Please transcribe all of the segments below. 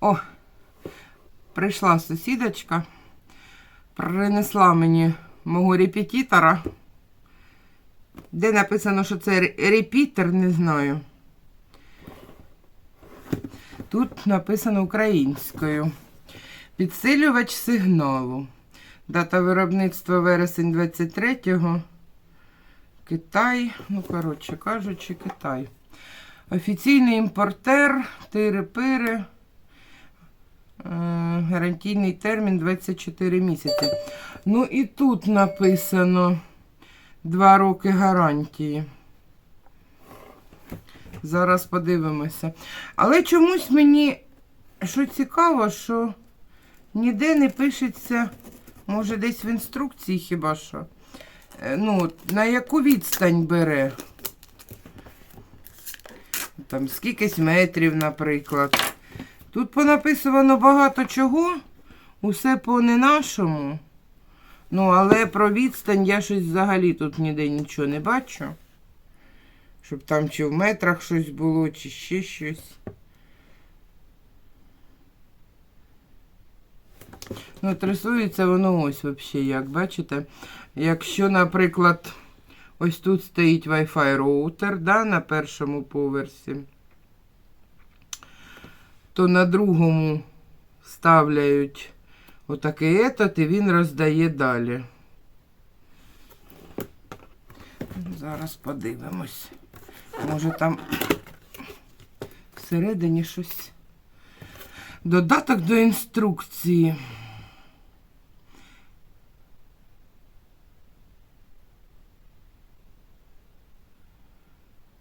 О, прийшла сусідочка, принесла мені мого репетитора. Де написано, що це ре- репітер, не знаю. Тут написано українською. Підсилювач сигналу. Дата виробництва вересень 23-го. Китай. Ну, коротше кажучи, Китай. Офіційний імпортер, тири-пири. Е, Гарантійний термін 24 місяці. Ну і тут написано 2 роки гарантії. Зараз подивимося. Але чомусь мені, що цікаво, що ніде не пишеться, може, десь в інструкції хіба що. Е, Ну, на яку відстань бере. Там скількись метрів, наприклад. Тут понаписано багато чого, усе по не нашому. Ну, але про відстань я щось взагалі тут ніде нічого не бачу. Щоб там чи в метрах щось було, чи ще щось. Ну, от воно ось взагалі, як бачите. Якщо, наприклад, ось тут стоїть Wi-Fi роутер, да, на першому поверсі, то на другому ставляють отакий етот, і він роздає далі. Зараз подивимось. Може там всередині щось. Додаток до інструкції.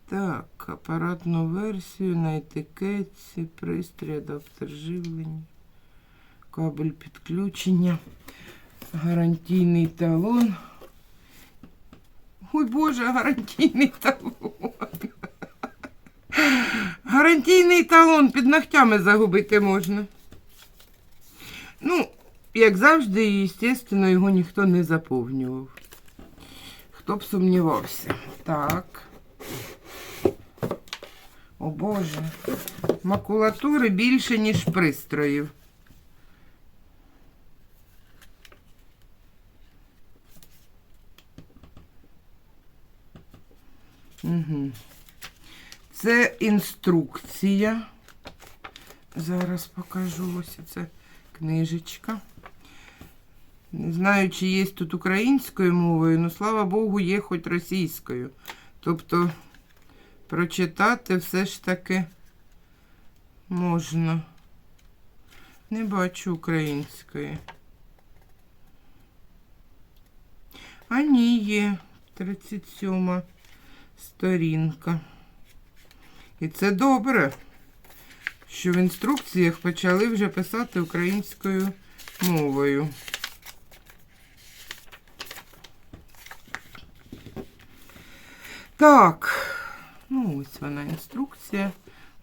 Так, апаратну версію на етикетці, пристрій, адаптер живлення, кабель підключення, гарантійний талон. Ой Боже, гарантійний талон. Гарантійний талон під ногтями загубити можна. Ну, як завжди, звісно, його ніхто не заповнював. Хто б сумнівався. Так. О Боже. Макулатури більше, ніж пристроїв. Угу. Це інструкція. Зараз покажу ось це книжечка. Не знаю, чи є тут українською мовою, але слава Богу, є хоч російською. Тобто прочитати все ж таки можна. Не бачу української. А ні, є 37 сторінка. І це добре, що в інструкціях почали вже писати українською мовою. Так, ну ось вона інструкція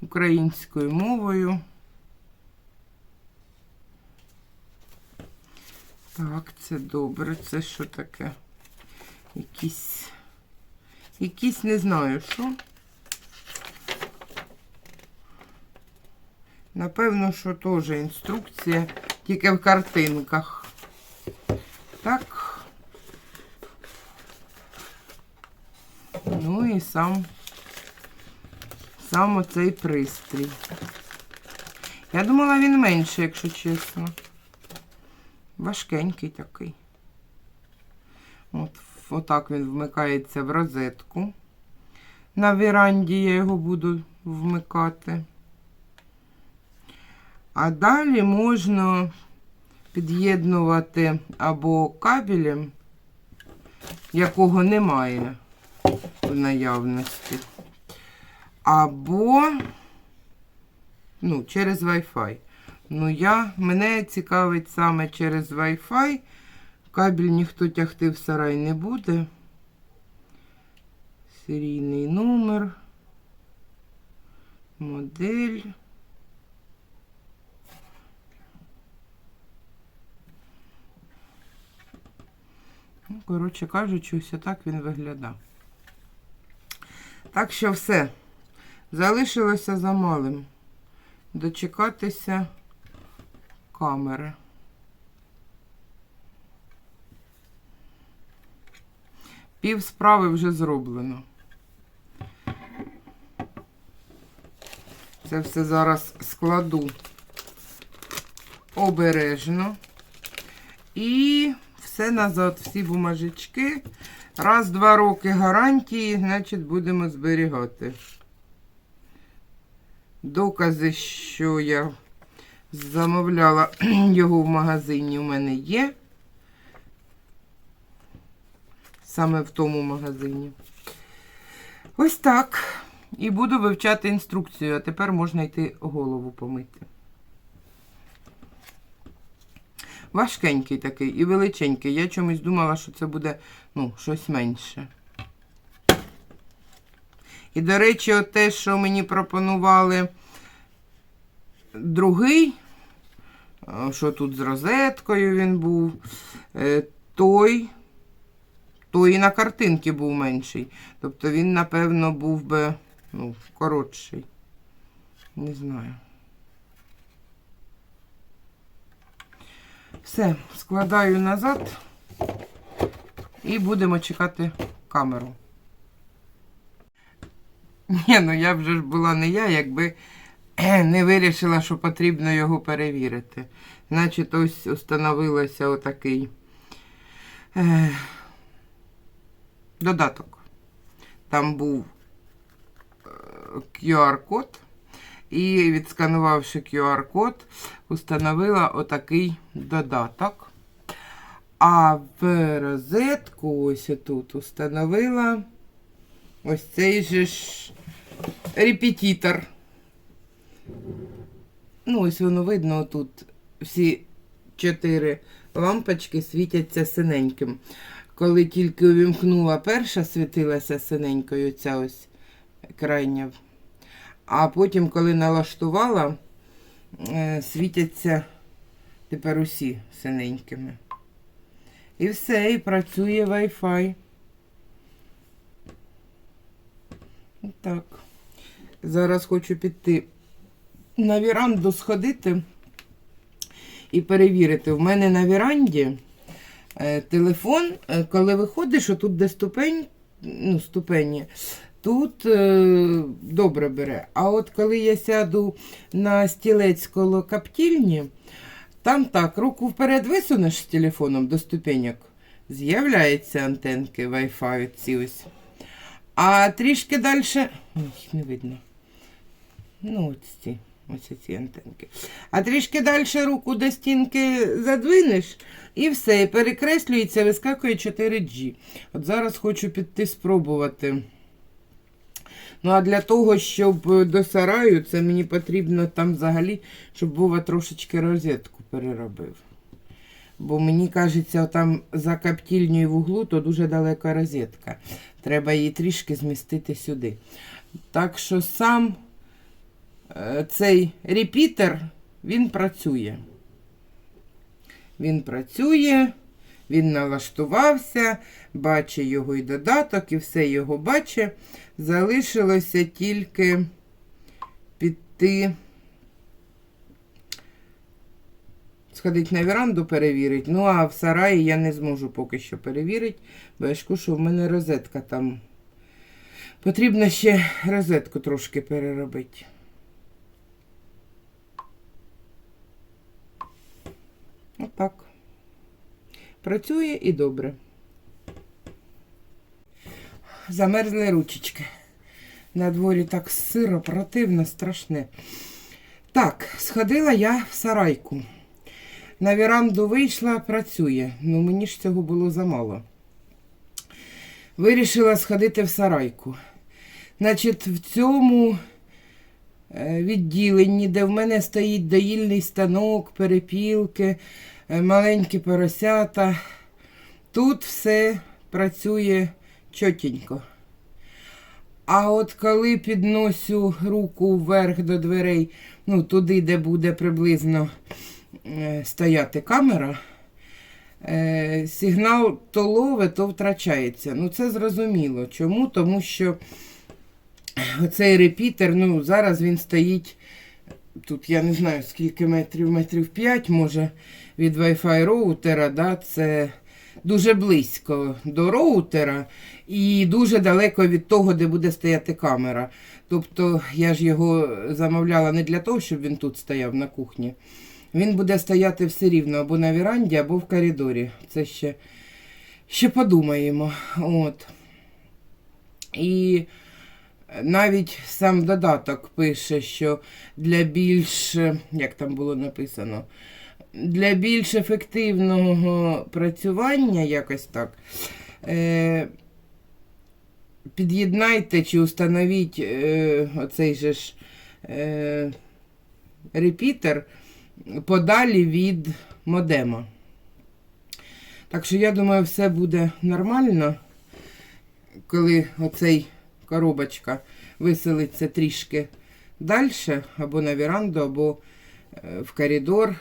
українською мовою. Так, це добре. Це що таке? Якісь, якісь не знаю що. Напевно, що теж інструкція, тільки в картинках. Так. Ну і сам, сам оцей пристрій. Я думала, він менший, якщо чесно. Важкенький такий. От, отак він вмикається в розетку. На веранді я його буду вмикати. А далі можна під'єднувати або кабелем, якого немає в наявності, або ну, через Wi-Fi. Ну, я, мене цікавить саме через Wi-Fi. Кабель ніхто тягти в сарай не буде. Серійний номер, модель. Ну, Коротше кажучи, ось так він виглядав. Так що все. Залишилося за малим. Дочекатися камери. Пів справи вже зроблено. Це все зараз складу обережно. І все назад, всі бумажечки. Раз, два роки гарантії, значить, будемо зберігати. Докази, що я замовляла його в магазині, у мене є. Саме в тому магазині. Ось так. І буду вивчати інструкцію, а тепер можна йти голову помити. Важкенький такий і величенький. Я чомусь думала, що це буде ну, щось менше. І, до речі, от те, що мені пропонували другий, е, що тут з розеткою він був, е, той, той і на картинці був менший. Тобто він, напевно, був би ну, коротший. Не знаю. Все, складаю назад і будемо чекати камеру. Ні, ну я вже ж була не я, якби не вирішила, що потрібно його перевірити. Значить, ось установилося отакий е, додаток. Там був е, QR-код. І відсканувавши QR-код, установила отакий додаток. А в розетку ось тут установила ось цей же ж репетитор. Ну, ось воно видно тут всі чотири лампочки світяться синеньким. Коли тільки увімкнула перша, світилася синенькою ця ось крайня. А потім, коли налаштувала, е, світяться тепер усі синенькими. І все, і працює Wi-Fi. Так. Зараз хочу піти на віранду сходити і перевірити. В мене на віранді телефон, е, коли виходиш, отут де ступень, ну, ступені, тут е, добре бере. А от коли я сяду на стілець коло каптільні, там так, руку вперед висунеш з телефоном до ступеньок, з'являються антенки Wi-Fi ці ось. А трішки далі. Їх не видно. Ну, ось ці. Ось ці антенки. А трішки далі руку до стінки задвинеш, і все, і перекреслюється, вискакує 4G. От зараз хочу піти спробувати. Ну, а для того, щоб до сараю, це мені потрібно там взагалі, щоб Вова трошечки розетку переробив. Бо мені кажеться, там за каптільнею в углу, то дуже далека розетка. Треба її трішки змістити сюди. Так що сам цей репітер, він працює. Він працює, він налаштувався, бачить його і додаток, і все його бачить. Залишилося тільки піти. Сходить на віранду перевірити. Ну, а в сараї я не зможу поки що перевірити, бо я ж що в мене розетка там. Потрібно ще розетку трошки переробити. Отак. Працює і добре. Замерзли ручечки. На дворі так сиро, противно, страшне. Так, сходила я в сарайку. На віранду вийшла, працює. Ну мені ж цього було замало. Вирішила сходити в сарайку. Значить, в цьому відділенні, де в мене стоїть доїльний станок, перепілки, е, маленькі поросята, тут все працює чотенько. А от коли підносю руку вверх до дверей, ну туди, де буде приблизно е, стояти камера, е, сигнал то лове, то втрачається. Ну, це зрозуміло. Чому? Тому що оцей репітер, ну, зараз він стоїть. Тут я не знаю скільки метрів, метрів 5, може, від Wi-Fi роутера, да, це дуже близько до роутера і дуже далеко від того, де буде стояти камера. Тобто я ж його замовляла не для того, щоб він тут стояв на кухні. Він буде стояти все рівно або на віранді, або в коридорі. Це ще, ще подумаємо. От. І навіть сам додаток пише, що для більш, як там було написано, для більш ефективного працювання, якось так, е, під'єднайте чи установіть е, оцей же ж е, репітер подалі від модема. Так що я думаю, все буде нормально, коли оцей коробочка виселиться трішки далі, або на веранду, або е, в коридор.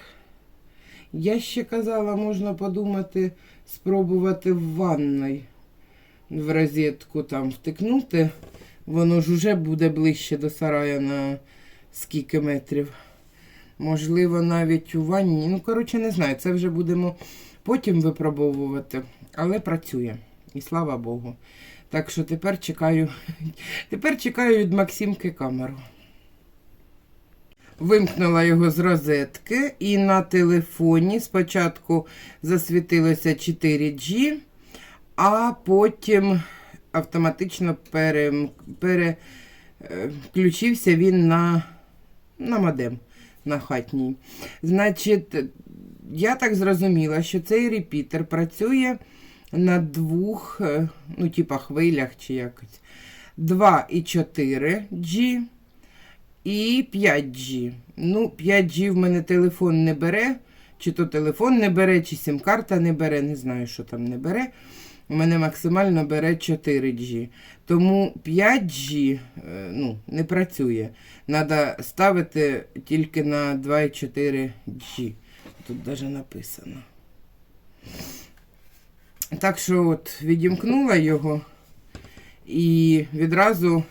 Я ще казала, можна подумати, спробувати в ванной в розетку там втикнути. Воно ж уже буде ближче до сарая на скільки метрів. Можливо, навіть у ванні. Ну, коротше, не знаю. Це вже будемо потім випробовувати, але працює. І слава Богу. Так що тепер чекаю, тепер чекаю від Максимки камеру. Вимкнула його з розетки і на телефоні спочатку засвітилося 4G, а потім автоматично переключився він на, на модем на хатній. Значить, я так зрозуміла, що цей репітер працює на двох, е, ну, типа хвилях чи якось. 2,4G і 5G. Ну, 5G в мене телефон не бере, чи то телефон не бере, чи сім-карта не бере, не знаю, що там не бере. У мене максимально бере 4G. Тому 5G е, ну, не працює. Треба ставити тільки на 2,4G. Тут навіть написано. Так що от відімкнула його і відразу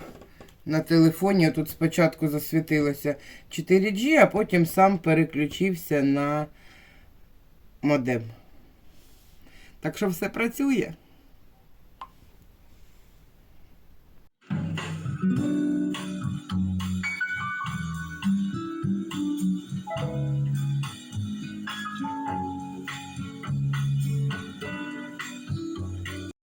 на телефоні тут спочатку засвітилося 4G, а потім сам переключився на модем. Так що все працює.